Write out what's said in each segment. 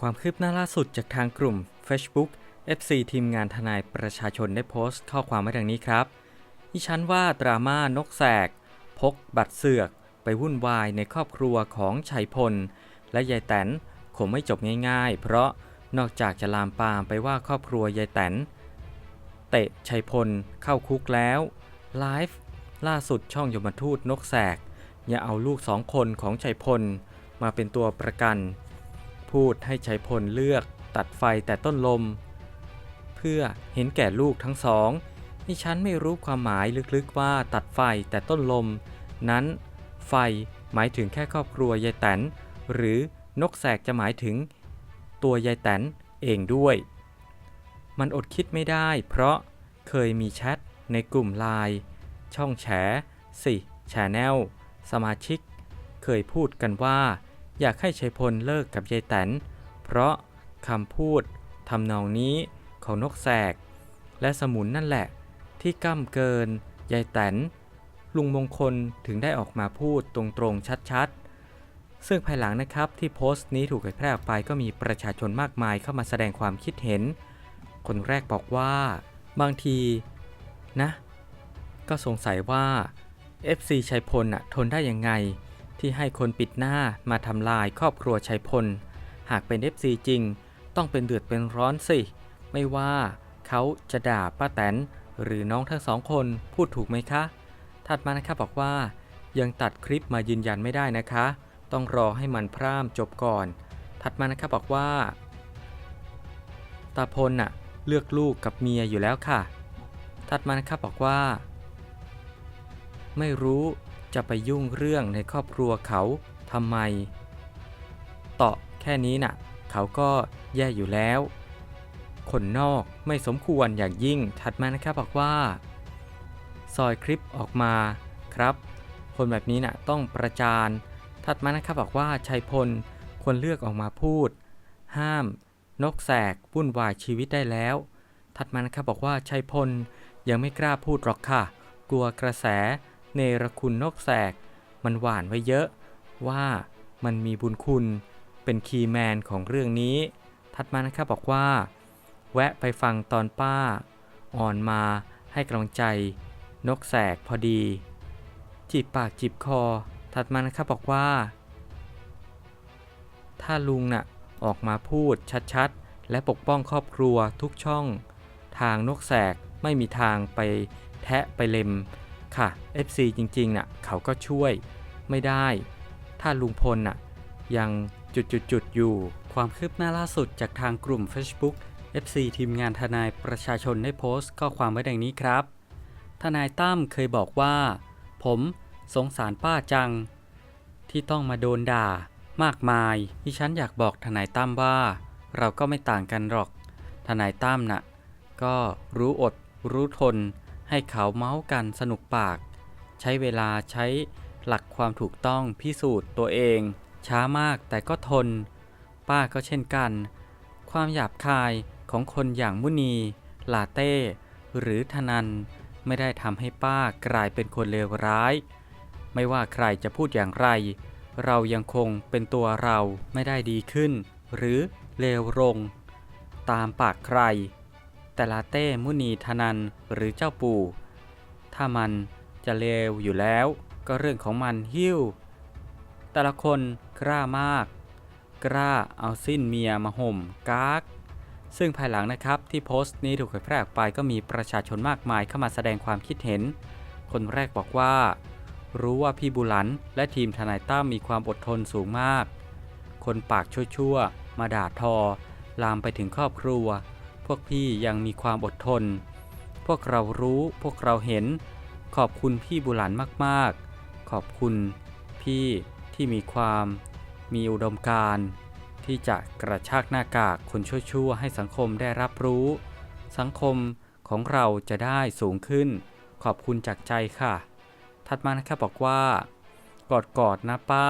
ความคืบหน้าล่าสุดจากทางกลุ่ม Facebook FC ทีมงานทนายประชาชนได้โพสต์ข้อความไว้ดังนี้ครับดิฉันว่าดราม่านกแสก พกบัตรเสือก ไปวุ่นวายในครอบครัวของชัยพล และยายแตนคงไม่จบง่ายๆ เพราะนอกจากจะลามปามไปว่าครอบครัวยายแตนเตะชัยพลเข้าคุกแล้วไลฟ์ล่าสุดช่องยมทูตนกแสก อย่าเอาลูกสองคนของชัยพล มาเป็นตัวประกัน พูดให้ชัยพลเลือกตัดไฟแต่ต้นลม เพื่อเห็นแก่ลูกทั้งสองนี่ฉันไม่รู้ความหมายลึกๆว่าตัดไฟแต่ต้นลม นั้น ไฟหมายถึงแค่ครอบครัวยายแตนหรือนกแสกจะหมายถึง ตัวยายแตนเองด้วย มันอดคิดไม่ได้เพราะเคยมีแชทในกลุ่มไลน์ช่องแฉสิแชนแนลสมาชิก เคยพูดกันว่า อยากให้ชัยพลเลิกกับยายแตน เพราะคำพูดทำนองนี้ของนกแสก และสมุนนั่นแหละ ที่ก้ำเกินยายแตน ลุงมงคลถึงได้ออกมาพูดตรงๆชัดๆ ซึ่งภายหลังนะครับที่โพสต์นี้ถูกเผยแพร่ออกไปก็มีประชาชนมากมายเข้ามาแสดงความคิดเห็น คนแรกบอกว่าบางทีนะ ก็สงสัยว่า FC ชัยพลน่ะทนได้ยังไง ที่ให้คนปิดหน้ามาทำลายครอบครัวชัยพล หากเป็น FC จริง ต้องเป็นเดือดเป็นร้อนสิ ไม่ว่าเขาจะด่าป้าแตนหรือน้องทั้งสองคนพูดถูกไหมคะ ถัดมานะครับบอกว่า ยังตัดคลิปมายืนยันไม่ได้นะคะ ต้องรอให้มันพร่ามจบก่อน ถัดมานะครับบอกว่า ตาพลน่ะเลือกลูกกับเมียอยู่แล้วค่ะ ถัดมานะครับบอกว่า ไม่รู้ จะไปยุ่งเรื่องในครอบครัวเขาทำไมต่อแค่นี้น่ะ เขาก็แย่อยู่แล้ว คนนอกไม่สมควรอย่างยิ่งถัดมานะครับบอกว่า ซอยคลิปออกมาครับ คนแบบนี้น่ะต้องประจานถัดมานะครับบอกว่าชัยพลควรเลือกออกมาพูด ห้าม นกแสกวุ่นวายชีวิตได้แล้ว ถัดมานะครับบอกว่าชัยพลยังไม่กล้าพูดหรอกค่ะ กลัวกระแส เนรคุณนกแสก มันหวานไว้เยอะ ว่ามันมีบุญคุณเป็นคีย์แมนของเรื่องนี้ถัดมานะครับบอกว่า แวะไปฟังตอนป้า อ่อนมาให้กำลังใจ นกแสกพอดี จีบปากจีบคอถัดมานะครับบอกว่า ถ้าลุงน่ะออกมาพูดชัดๆ และปกป้องครอบครัวทุกช่อง ทางนกแสกไม่มีทางไปแทะไปเล็ม ค่ะ FC จริงๆน่ะเขาก็ช่วยไม่ได้ ถ้าลุงพลน่ะยังจุดๆๆอยู่ ความคืบหน้าล่าสุดจากทางกลุ่ม Facebook FC ทีมงานทนายประชาชนได้โพสต์ข้อความไว้ดังนี้ครับ ทนายตั้มเคยบอกว่า ผมสงสารป้าจัง ที่ต้องมาโดนด่ามากมายที่ฉันอยากบอกทนายตั้มว่า เราก็ไม่ต่างกันหรอก ทนายตั้มน่ะก็รู้อดรู้ทน ให้เขาเมาส์กันสนุกปาก ใช้เวลาใช้หลักความถูกต้องพิสูจน์ตัวเอง ช้ามากแต่ก็ทน ป้าก็เช่นกัน ความหยาบคายของคนอย่างมุนี ลาเต้ หรือธนัน ไม่ได้ทำให้ป้ากลายเป็นคนเลวร้าย ไม่ว่าใครจะพูดอย่างไร เรายังคงเป็นตัวเราไม่ได้ดีขึ้น หรือเลวลงตามปากใคร แต่ลาเต้มุนีธนันหรือเจ้าปู่ ถ้ามันจะเลวอยู่แล้ว ก็เรื่องของมันหิ้ว แต่ละคนกล้ามาก กล้าเอาสิ้นเมียมาห่มกากซึ่งภายหลังนะครับที่โพสต์นี้ถูกเผยแพร่ออกไปก็มีประชาชนมากมายเข้ามาแสดงความคิดเห็น คนแรกบอกว่า รู้ว่าพี่บุหลันและทีมทนายตั้มมีความอดทนสูงมาก คนปากชั่วๆ มาด่าทอ ลามไปถึงครอบครัว พวกพี่ยังมีความอดทน พวกเรารู้พวกเราเห็น ขอบคุณพี่บุหลันมากๆ ขอบคุณพี่ที่มีความมีอุดมการที่จะกระชากหน้ากากคนชั่วๆ ให้สังคมได้รับรู้ สังคมของเราจะได้สูงขึ้น ขอบคุณจากใจค่ะ ถัดมานะครับบอกว่ากอดกอดนะป้า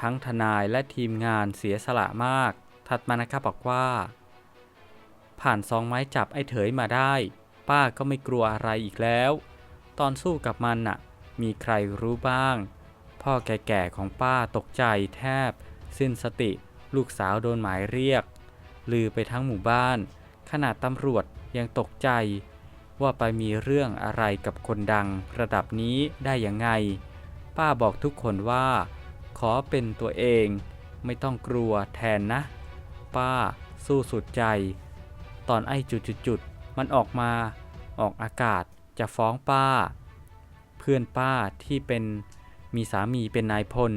ทั้งทนายและทีมงานเสียสละมาก ถัดมานะครับบอกว่า ผ่านซองไม้จับไอ้เถยมาได้ ป้าก็ไม่กลัวอะไรอีกแล้ว ตอนสู้กับมันน่ะ มีใครรู้บ้าง พ่อแก่ๆของป้าตกใจแทบ สิ้นสติลูกสาวโดนหมายเรียก ลือไปทั้งหมู่บ้าน ขนาดตำรวจยังตกใจ ว่าไปมีเรื่องอะไรกับคนดังระดับนี้ได้ยังไง ป้าบอกทุกคนว่า ขอเป็นตัวเอง ไม่ต้องกลัวแทนนะ ป้าสู้สุดใจ ตอนไอ้จุดๆๆมันออกมาออกอากาศจะฟ้องป้า เพื่อนป้าที่เป็นมีสามีเป็นนายพล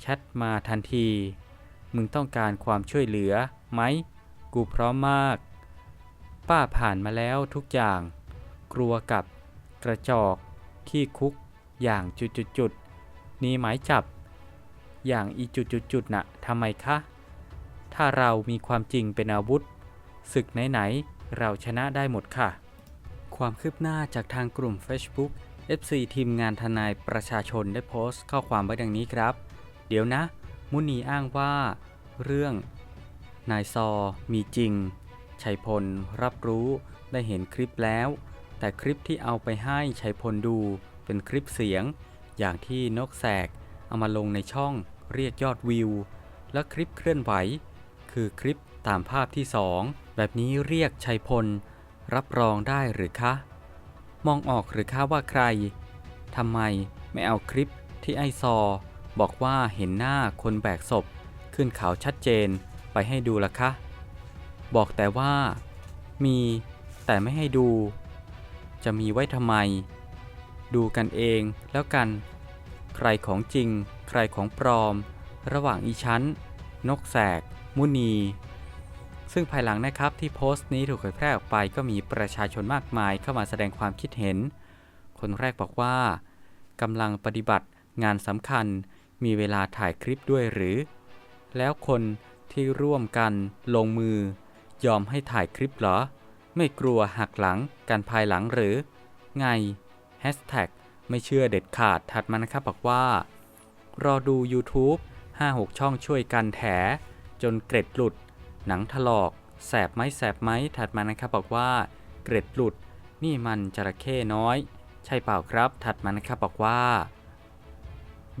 แชทมาทันที มึงต้องการความช่วยเหลือไหม กูพร้อมมาก ป้าผ่านมาแล้วทุกอย่าง กลัวกับกระจอกขี้คุกอย่างจุดๆๆนี่หมายจับ อย่างอีจุดๆๆน่ะทำไมคะ ถ้าเรามีความจริงเป็นอาวุธ ศึกไหนๆเราชนะได้หมดค่ะ ความคืบหน้าจากทางกลุ่ม Facebook FC ทีมงานทนายประชาชนได้โพสต์ข้อความไว้ดังนี้ครับ เดี๋ยวนะ มุนีอ้างว่า เรื่อง นายซอ มีจริง ชัยพล รับรู้ได้เห็นคลิปแล้ว แต่คลิปที่เอาไปให้ชัยพลดูเป็นคลิปเสียง อย่างที่นกแสก เอามาลงในช่องเรียกยอดวิว และคลิปเคลื่อนไหว คือคลิป ตามภาพที่สองแบบนี้เรียกชัยพล รับรองได้หรือคะ มองออกหรือคะว่าใครทำไมไม่เอาคลิปที่ไอซอ บอกว่าเห็นหน้าคนแบกศพ ขึ้นเขาชัดเจนไปให้ดูล่ะคะ บอกแต่ว่า มีแต่ไม่ให้ดู จะมีไว้ทำไม ดูกันเองแล้วกัน ใครของจริง ใครของปลอม ระหว่างอีชั้น นกแสก มุนี ซึ่งภายหลังนะครับที่โพสต์นี้ถูกเผยแพร่ออกไปก็มีประชาชนมากมายเข้ามาแสดงความคิดเห็น คนแรกบอกว่ากำลังปฏิบัติงานสำคัญ มีเวลาถ่ายคลิปด้วยหรือ แล้วคนที่ร่วมกันลงมือ ยอมให้ถ่ายคลิปเหรอ ไม่กลัวหักหลังกันภายหลังหรือ ไงแฮชแท็กไม่เชื่อเด็ดขาดถัดมานะครับบอกว่า รอดู YouTube 5-6 ช่องช่วยกันแถ จนเกร็ดหลุด หนังถลอก แสบไหมแสบไหมถัดมานะครับบอกว่า เกร็ดหลุด นี่มันจระเข้น้อย ใช่เปล่าครับ ถัดมานะครับบอกว่า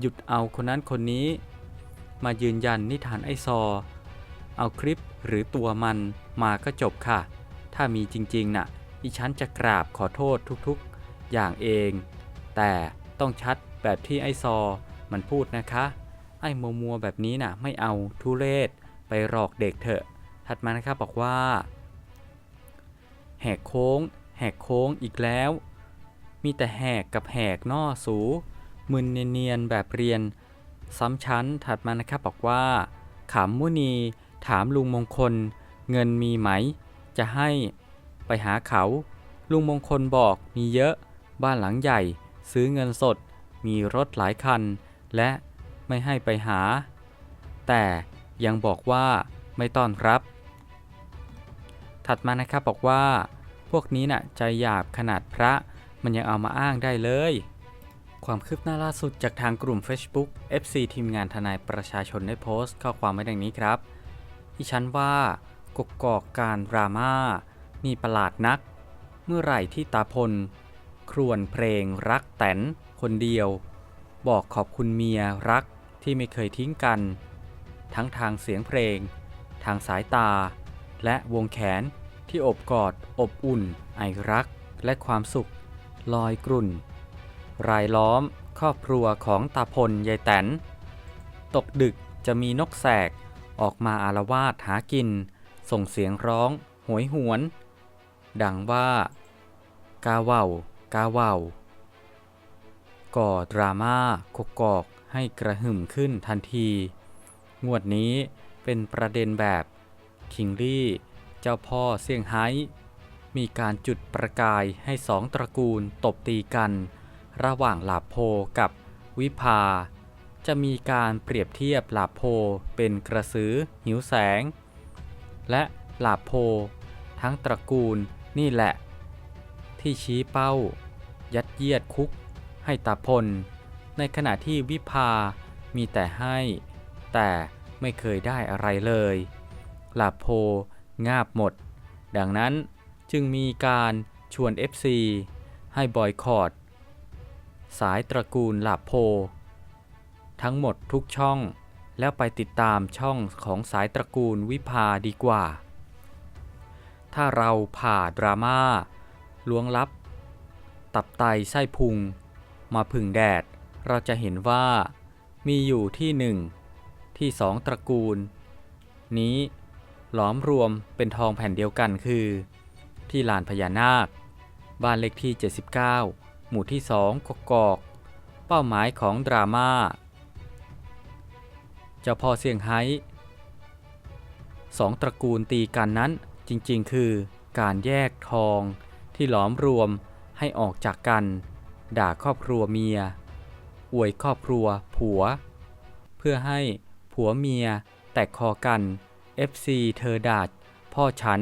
หยุดเอาคนนั้นคนนี้ มายืนยันนิทานไอซอ เอาคลิปหรือตัวมันมาก็จบค่ะ ถ้ามีจริงๆน่ะอีฉันจะกราบขอโทษทุกๆ อย่างเอง แต่ต้องชัดแบบที่ไอซอ มันพูดนะคะ ไอ้มัวมัวๆแบบนี้น่ะ ไม่เอาทุเรศไปหลอกเด็กเถอะ ถัดมานะครับบอกว่า แหกโค้ง แหกโค้งอีกแล้ว มีแต่แหกกับแหกนอสูมึนเนียนแบบเรียน ซ้ำชั้นถัดมานะครับบอกว่า ขำมุนี ถามลุงมงคล เงินมีไหม จะให้ไปหาเขา ลุงมงคลบอกมีเยอะ บ้านหลังใหญ่ ซื้อเงินสด มีรถหลายคัน และไม่ให้ไปหา แต่ยังบอกว่าไม่ต้อนรับ ถัดมานะครับบอกว่า พวกนี้น่ะใจหยาบขนาดพระ มันยังเอามาอ้างได้เลย ความคืบหน้าล่าสุดจากทางกลุ่ม Facebook FC ทีมงานทนายประชาชนได้โพสต์ ข้อความไว้ดังนี้ครับดิฉันว่ากกอกการดราม่านี่ประหลาดนัก เมื่อไหร่ที่ตาพล ครวนเพลงรักแตนคนเดียว บอกขอบคุณเมียรักที่ไม่เคยทิ้งกัน ทั้งทางเสียงเพลง ทางสายตา และวงแขนที่อบกอด อบอุ่น ไอรัก และความสุข ลอยกลุ่น รายล้อม ครอบครัวของตาพลยายแตน ตกดึกจะมีนกแสกออกมาอารวาสหากิน ส่งเสียงร้องหวยหวน ดังว่า กาเว่ากาเว่าก่อดราม่ากกอกให้กระหึ่มขึ้นทันที งวดนี้เป็นประเด็นแบบ คิงลี่ เจ้าพ่อเซี่ยงไฮ้มีการจุดประกายให้สองตระกูลตบตีกัน ระหว่างหลาโพกับวิภา จะมีการเปรียบเทียบหลาโพเป็นกระสือหิวแสง และหลาโพ ทั้งตระกูลนี่แหละ ที่ชี้เป้า ยัดเยียดคุกให้ตาพล ในขณะที่วิภามีแต่ให้ แต่ไม่เคยได้อะไรเลย หลาโพงาบหมด ดังนั้นจึงมีการชวน FC ให้บอยคอรดสายตระกูลหลาโพ ทั้งหมดทุกช่อง แล้วไปติดตามช่องของสายตระกูลวิภาดีกว่า ถ้าเราผ่าดราม่าล้วงลับ ตับไตไส้พุง มาผึ่งแดด เราจะเห็นว่ามีอยู่ที่หนึ่งที่สองตระกูล นี้ หลอมรวมเป็นทองแผ่นเดียวกันคือ ที่ลานพญานาค บ้านเลขที่ 79 หมู่ที่ 2 กกอก เป้าหมายของดราม่า เจ้าพ่อเซี่ยงไฮ้สองตระกูลตีกันนั้นจริงๆ คือการแยกทองที่หลอมรวมให้ออกจากกัน ด่าครอบครัวเมีย อวยครอบครัวผัว เพื่อให้ผัวเมียแตกคอกัน FC เธอด่าพ่อฉัน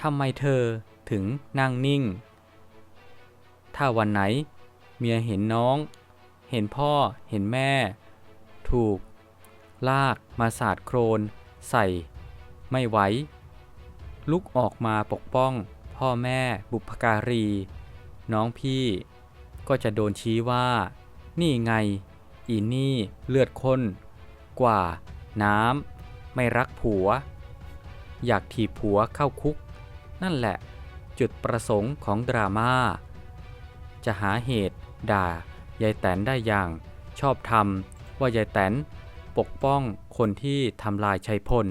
ทำไมเธอถึงนั่งนิ่ง ถ้าวันไหน เมียเห็นน้อง เห็นพ่อเห็นแม่ ถูก ลากมาสาดโครน ใส่ ไม่ไหว ลุกออกมาปกป้อง พ่อแม่บุพการี น้องพี่ ก็จะโดนชี้ว่า นี่ไง อีนี่เลือดข้น กว่าน้ำ ไม่รักผัว อยากถีบผัวเข้าคุก นั่นแหละ จุดประสงค์ของดราม่าจะหาเหตุด่ายายแตนได้อย่างชอบทำว่ายายแตนปกป้องคนที่ทำลายชัยพล